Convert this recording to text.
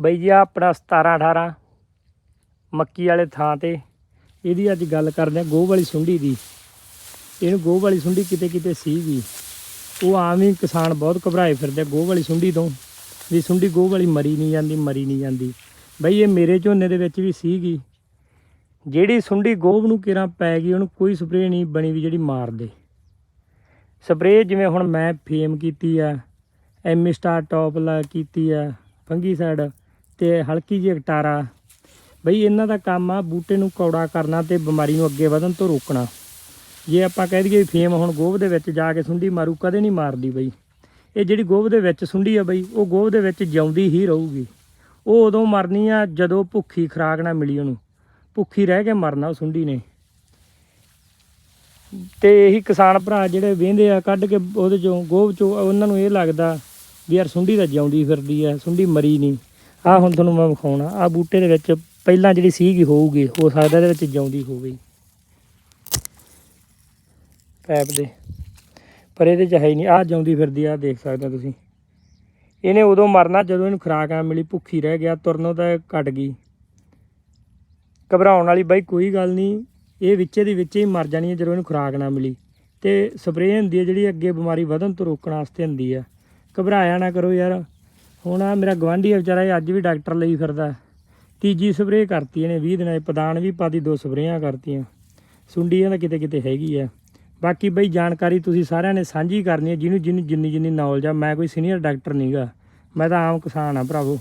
ਬਈ ਜੀ, ਆਹ ਆਪਣਾ 17 18 ਮੱਕੀ ਵਾਲੇ ਥਾਂ ਤੇ। ਇਹਦੀ ਅੱਜ ਗੱਲ ਕਰਦੇ ਆ ਗੋਹ ਵਾਲੀ ਸੁੰਡੀ ਦੀ। ਇਹਨੂੰ ਗੋਹ ਵਾਲੀ ਸੁੰਡੀ ਕਿਤੇ ਕਿਤੇ ਸੀਗੀ। ਉਹ ਆਮ ਹੀ ਕਿਸਾਨ ਬਹੁਤ ਘਬਰਾਏ ਫਿਰਦੇ ਆ ਗੋਹ ਵਾਲੀ ਸੁੰਡੀ ਤੋਂ, ਵੀ ਸੁੰਡੀ ਗੋਹ ਵਾਲੀ ਮਰੀ ਨਹੀਂ ਜਾਂਦੀ, ਮਰੀ ਨਹੀਂ ਜਾਂਦੀ। ਬਈ ਇਹ ਮੇਰੇ ਝੋਨੇ ਦੇ ਵਿੱਚ ਵੀ ਸੀਗੀ। ਜਿਹੜੀ ਸੁੰਡੀ ਗੋਭ ਨੂੰ ਕਿਰਾਂ ਪੈ ਗਈ, ਉਹਨੂੰ ਕੋਈ ਸਪਰੇਅ ਨਹੀਂ ਬਣੀ ਵੀ ਜਿਹੜੀ ਮਾਰ ਦੇ। ਸਪਰੇਅ ਜਿਵੇਂ ਹੁਣ ਮੈਂ ਫੇਮ ਕੀਤੀ ਆ, ਐਮੀ ਸਟਾਰ ਟੌਪ ਲਾ ਕੀਤੀ ਆ ਫੰਗੀਸਾਈਡ ਤੇ ਹਲਕੀ ਜਿਹੀ ਟਾਰਾ ਬਈ ਇਹਨਾਂ ਦਾ ਕੰਮ ਆ ਬੂਟੇ ਨੂੰ ਕੌੜਾ ਕਰਨਾ ਤੇ ਬਿਮਾਰੀ ਨੂੰ ਅੱਗੇ ਵਧਣ ਤੋਂ ਰੋਕਣਾ। ਜੇ ਆਪਾਂ ਕਹਿ ਦਈਏ ਵੀ ਫੇਮ ਹੁਣ ਗੋਭ ਦੇ ਵਿੱਚ ਜਾ ਕੇ ਸੁੰਡੀ ਮਾਰੂ, ਕਦੇ ਨਹੀਂ ਮਾਰਦੀ ਬਈ। ਇਹ ਜਿਹੜੀ ਗੋਭ ਦੇ ਵਿੱਚ ਸੁੰਡੀ ਆ ਬਈ, ਉਹ ਗੋਭ ਦੇ ਵਿੱਚ ਜਿਉਂਦੀ ਹੀ ਰਹੂਗੀ। ਉਹ ਉਦੋਂ ਮਰਨੀ ਆ ਜਦੋਂ ਭੁੱਖੀ ਖੁਰਾਕ ਨਾ ਮਿਲੀ ਉਹਨੂੰ। ਭੁੱਖੀ ਰਹਿ ਕੇ ਮਰਨਾ ਉਹ ਸੁੰਡੀ ਨੇ। ਤੇ ਇਹੀ ਕਿਸਾਨ ਭਰਾ ਜਿਹੜੇ ਵੇਂਦੇ ਆ, ਕੱਢ ਕੇ ਉਹਦੇ ਚੋਂ, ਗੋਭ ਚੋਂ, ਉਹਨਾਂ ਨੂੰ ਇਹ ਲੱਗਦਾ ਵੀ ਯਾਰ ਸੁੰਡੀ ਤਾਂ ਜਿਉਂਦੀ ਫਿਰਦੀ ਆ, ਸੁੰਡੀ ਮਰੀ ਨਹੀਂ। ਆ ਹੁਣ ਤੁਹਾਨੂੰ ਮੈਂ ਵਿਖਾਉਣਾ। ਆ ਬੂਟੇ ਦੇ ਵਿੱਚ ਪਹਿਲਾਂ ਜਿਹੜੀ ਸੀਗੀ ਹੋਊਗੀ, ਹੋ ਸਕਦਾ ਇਹਦੇ ਵਿੱਚ ਜਿਉਂਦੀ ਹੋਵੇ। ਪੈਪ ਦੇ। ਪਰ ਇਹਦੇ ਚ ਹੈ ਹੀ ਨਹੀਂ। ਆ ਜਿਉਂਦੀ ਫਿਰਦੀ ਆ ਦੇਖ ਸਕਦੇ ਹੋ ਤੁਸੀਂ। ਇਹਨੇ ਉਦੋਂ ਮਰਨਾ ਜਦੋਂ ਇਹਨੂੰ ਖੁਰਾਕ ਆ ਮਿਲੀ, ਭੁੱਖੀ ਰਹਿ ਗਿਆ, ਤੁਰਨੋਂ ਤਾਂ ਇਹ ਘਟ ਗਈ। ਘਬਰਾਉਣ ਵਾਲੀ ਬਾਈ ਕੋਈ ਗੱਲ ਨਹੀਂ, ਇਹ ਵਿੱਚੇ ਦੀ ਵਿੱਚੇ ਹੀ ਮਰ ਜਾਣੀ ਹੈ ਜਦੋਂ ਇਹਨੂੰ ਖੁਰਾਕ ਨਾ ਮਿਲੀ। ਤੇ ਸਪਰੇਅ ਹੁੰਦੀ ਹੈ ਜਿਹੜੀ ਅੱਗੇ ਬਿਮਾਰੀ ਵਧਣ ਤੋਂ ਰੋਕਣ ਵਾਸਤੇ ਹੁੰਦੀ ਆ। ਘਬਰਾਇਆ ਨਾ ਕਰੋ ਯਾਰ। ਹੁਣ ਆ ਮੇਰਾ ਗਵਾਂਢੀ ਆ ਵਿਚਾਰਾ, ਇਹ ਅੱਜ ਵੀ ਡਾਕਟਰ ਲਈ ਫਿਰਦਾ। ਤੀਜੀ ਸਪਰੇਅ ਕਰਤੀ ਇਹਨੇ 20 ਦਿਨਾਂ 'ਚ ਪਦਾਨ ਵੀ ਪਾਦੀ ਦੋ ਸਪਰੇਆਂ ਕਰਤੀਆਂ। ਸੁੰਡੀਆਂ ਦਾ ਕਿਤੇ ਕਿਤੇ ਹੈਗੀ ਆ। ਬਾਕੀ ਬਈ ਜਾਣਕਾਰੀ ਤੁਸੀਂ ਸਾਰਿਆਂ ਨੇ ਸਾਂਝੀ ਕਰਨੀ ਹੈ ਜਿਹਨੂੰ ਜਿਹਨੂੰ ਜਿੰਨੀ ਜਿੰਨੀ ਨੌਲੇਜ ਆ, ਮੈਂ ਕੋਈ ਸੀਨੀਅਰ ਡਾਕਟਰ ਨਹੀਂਗਾ ਮੈਂ ਤਾਂ ਆਮ ਕਿਸਾਨ ਆ ਭਰਾਵੋ।